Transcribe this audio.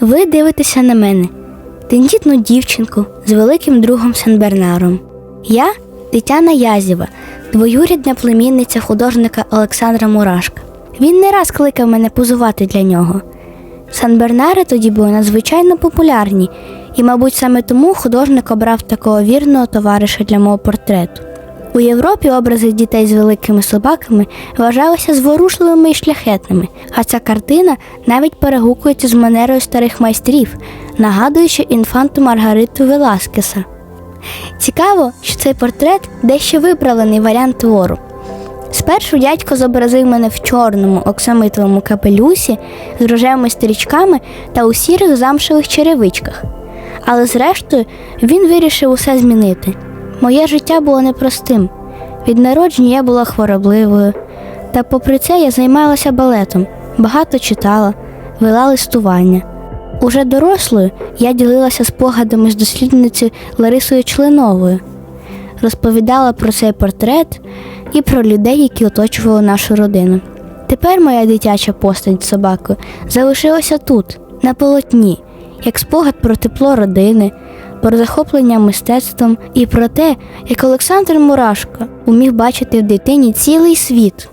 Ви дивитеся на мене, тендітну дівчинку з великим другом Сенбернаром. Я Тетяна Язєва, двоюрідна племінниця художника Олександра Мурашка. Він не раз кликав мене позувати для нього. Сан-Бернари тоді були надзвичайно популярні, і, мабуть, саме тому художник обрав такого вірного товариша для мого портрету. У Європі образи дітей з великими собаками вважалися зворушливими і шляхетними, а ця картина навіть перегукується з манерою старих майстрів, нагадуючи інфанту Маргариту Веласкеса. Цікаво, що цей портрет дещо виправлений варіант твору. Спершу дядько зобразив мене в чорному оксамитовому капелюсі з рожевими стрічками та у сірих замшевих черевичках. Але зрештою він вирішив усе змінити. Моє життя було непростим. Від народження я була хворобливою. Та попри це я займалася балетом, багато читала, вела листування. Уже дорослою я ділилася спогадами з дослідницею Ларисою Членовою розповідала про цей портрет і про людей, які оточували нашу родину. Тепер моя дитяча постать з собакою залишилася тут, на полотні, як спогад про тепло родини, про захоплення мистецтвом і про те, як Олександр Мурашко умів бачити в дитині цілий світ.